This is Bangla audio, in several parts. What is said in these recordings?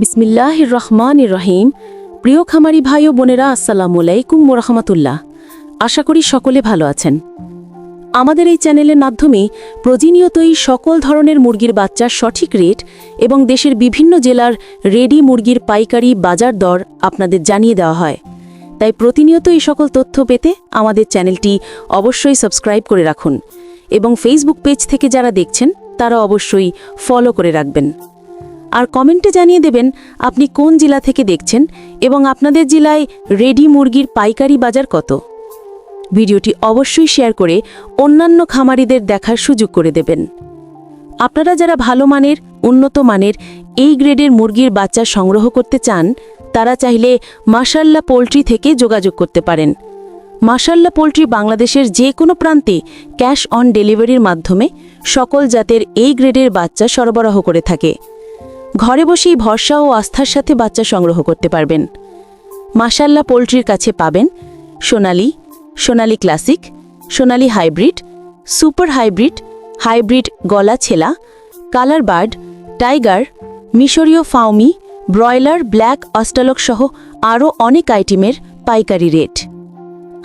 বিসমিল্লাহ রহমান রহিম। প্রিয় খামারি ভাই ও বোনেরা, আসসালামু আলাইকুম রহমতুল্লাহ। আশা করি সকলে ভালো আছেন। আমাদের এই চ্যানেলের মাধ্যমে প্রতিনিয়তই সকল ধরনের মুরগির বাচ্চার সঠিক রেট এবং দেশের বিভিন্ন জেলার রেডি মুরগির পাইকারি বাজার দর আপনাদের জানিয়ে দেওয়া হয়। তাই প্রতিনিয়ত এই সকল তথ্য পেতে আমাদের চ্যানেলটি অবশ্যই সাবস্ক্রাইব করে রাখুন এবং ফেসবুক পেজ থেকে যারা দেখছেন, তারা অবশ্যই ফলো করে রাখবেন। আর কমেন্টে জানিয়ে দেবেন আপনি কোন জেলা থেকে দেখছেন এবং আপনাদের জেলায় রেডি মুরগির পাইকারি বাজার কত। ভিডিওটি অবশ্যই শেয়ার করে অন্যান্য খামারিদের দেখার সুযোগ করে দেবেন। আপনারা যারা ভালো মানের, উন্নত মানের এই গ্রেডের মুরগির বাচ্চা সংগ্রহ করতে চান, তারা চাইলে মাসাল্লা পোলট্রি থেকে যোগাযোগ করতে পারেন। মাসাল্লা পোলট্রি বাংলাদেশের যে কোনো প্রান্তে ক্যাশ অন ডেলিভারির মাধ্যমে সকল জাতের এই গ্রেডের বাচ্চা সরবরাহ করে থাকে। ঘরে বসেই ভরসা ও আস্থার সাথে বাচ্চা সংগ্রহ করতে পারবেন। মাসাল্লা পোলট্রির কাছে পাবেন সোনালি সোনালি ক্লাসিক, সোনালি হাইব্রিড, সুপার হাইব্রিড হাইব্রিড গলা ছেলা, কালার বার্ড, টাইগার, মিশরীয় ফাউমি ব্রয়লার, ব্ল্যাক, অস্টালক সহ আরও অনেক আইটেমের পাইকারি রেট।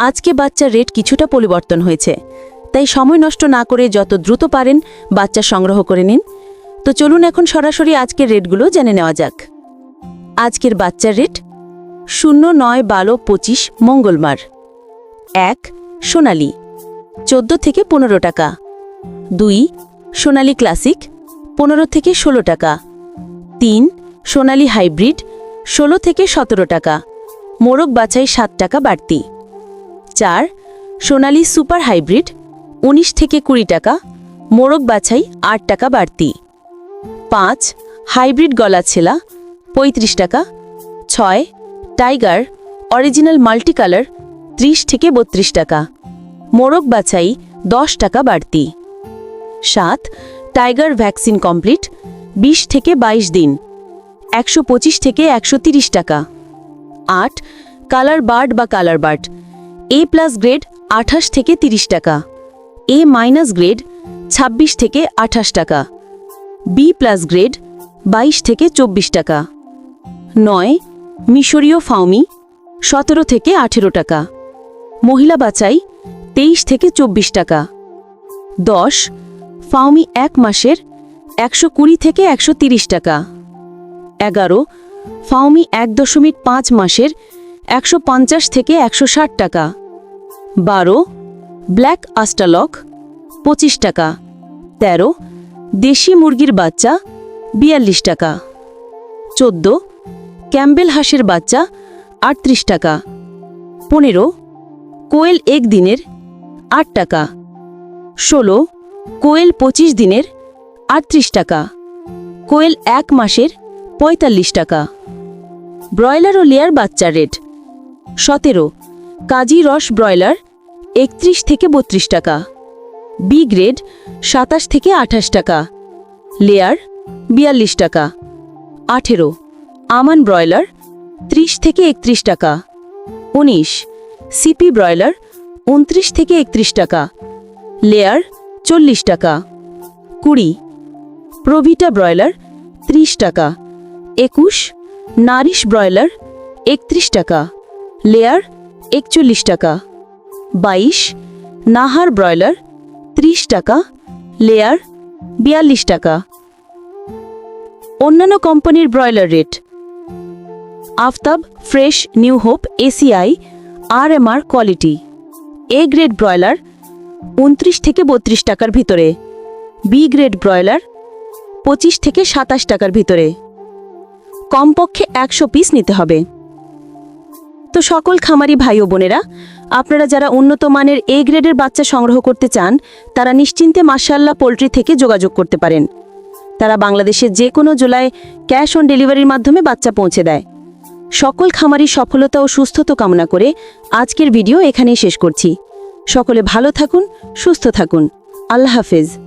আজকে বাচ্চার রেট কিছুটা পরিবর্তন হয়েছে, তাই সময় নষ্ট না করে যত দ্রুত পারেন বাচ্চা সংগ্রহ করে নিন। তো চলুন এখন সরাসরি আজকের রেটগুলো জেনে নেওয়া যাক। আজকের বাচ্চার রেট, শূন্য নয় বারো পঁচিশ মঙ্গলবার। এক, সোনালি, চোদ্দ থেকে পনেরো টাকা। দুই, সোনালি ক্লাসিক, পনেরো থেকে ষোলো টাকা। তিন, সোনালি হাইব্রিড, ষোলো থেকে সতেরো টাকা। মোরগ বাছাই সাত টাকা বাড়তি। চার, সোনালি সুপার হাইব্রিড, উনিশ থেকে কুড়ি টাকা। মোরগ বাছাই আট টাকা বাড়তি। পাঁচ, হাইব্রিড গলা ছেলা, পঁয়ত্রিশ টাকা। ছয়, টাইগার, অরিজিনাল মাল্টি কালার, ত্রিশ থেকে বত্রিশ টাকা। মোরগ বাছাই, দশ টাকা বাড়তি। সাত, টাইগার ভ্যাকসিন কমপ্লিট, বিশ থেকে ২২ দিন। একশো পঁচিশ থেকে একশো তিরিশ টাকা। আট, কালার বার্ড বা colour bird. A plus grade, আঠাশ থেকে তিরিশ টাকা। এ মাইনাস গ্রেড ২৬ থেকে আঠাশ টাকা। বি প্লাস গ্রেড ২২ থেকে চব্বিশ টাকা। নয়, মিশরীয় ফাউমি সতেরো থেকে আঠেরো টাকা। মহিলা বাছাই তেইশ থেকে চব্বিশ টাকা। দশ ফাউমি এক মাসের একশো কুড়ি থেকে একশো তিরিশ টাকা। এগারো ফাউমি এক দশমিক পাঁচ মাসের একশো পঞ্চাশ থেকে একশো ষাট টাকা। বারো, ব্ল্যাক আস্টালক পঁচিশ টাকা। তেরো দেশি মুরগির বাচ্চা, বিয়াল্লিশ টাকা। চোদ্দ, ক্যাম্বেল হাঁসের বাচ্চা, আটত্রিশ টাকা। পনেরো, কোয়েল এক দিনের, আট টাকা। ষোলো, কোয়েল পঁচিশ দিনের, আটত্রিশ টাকা। কোয়েল এক মাসের, পঁয়তাল্লিশ টাকা। ব্রয়লার ও লেয়ার বাচ্চার রেট, সতেরো, কাজী রস ব্রয়লার, একত্রিশ থেকে বত্রিশ টাকা। বি গ্রেড সাতাশ থেকে আঠাশ টাকা লেয়ার বিয়াল্লিশ টাকা, আঠেরো আমান ব্রয়লার ত্রিশ থেকে একত্রিশ টাকা, উনিশ সিপি ব্রয়লার উনত্রিশ থেকে একত্রিশ টাকা লেয়ার চল্লিশ টাকা, কুড়ি প্রভিটা ব্রয়লার ত্রিশ টাকা, একুশ নারিশ ব্রয়লার একত্রিশ টাকা লেয়ার একচল্লিশ টাকা, বাইশ নাহার ব্রয়লার ত্রিশ টাকা, লেয়ার বিয়াল্লিশ টাকা। অন্যান্য কোম্পানির broiler rate. Aftab, fresh, new hope, ACI, R M R quality. A grade broiler উনত্রিশ থেকে বত্রিশ টাকার ভিতরে। বি গ্রেড ব্রয়লার পঁচিশ থেকে সাতাশ টাকার ভিতরে। কমপক্ষে একশো পিস নিতে হবে। তো সকল খামারি ভাই ও বোনেরা, আপনারা যারা উন্নত মানের এ গ্রেডের বাচ্চা সংগ্রহ করতে চান, তারা নিশ্চিন্তে মার্শাল্লাহ পোলট্রি থেকে যোগাযোগ করতে পারেন। তারা বাংলাদেশের যে কোনো জেলায় ক্যাশ অন ডেলিভারির মাধ্যমে বাচ্চা পৌঁছে দেয়। সকল খামারি সফলতা ও সুস্থতা কামনা করে আজকের ভিডিও এখানেই শেষ করছি। সকলে ভালো থাকুন, সুস্থ থাকুন। আল্লাহ হাফেজ।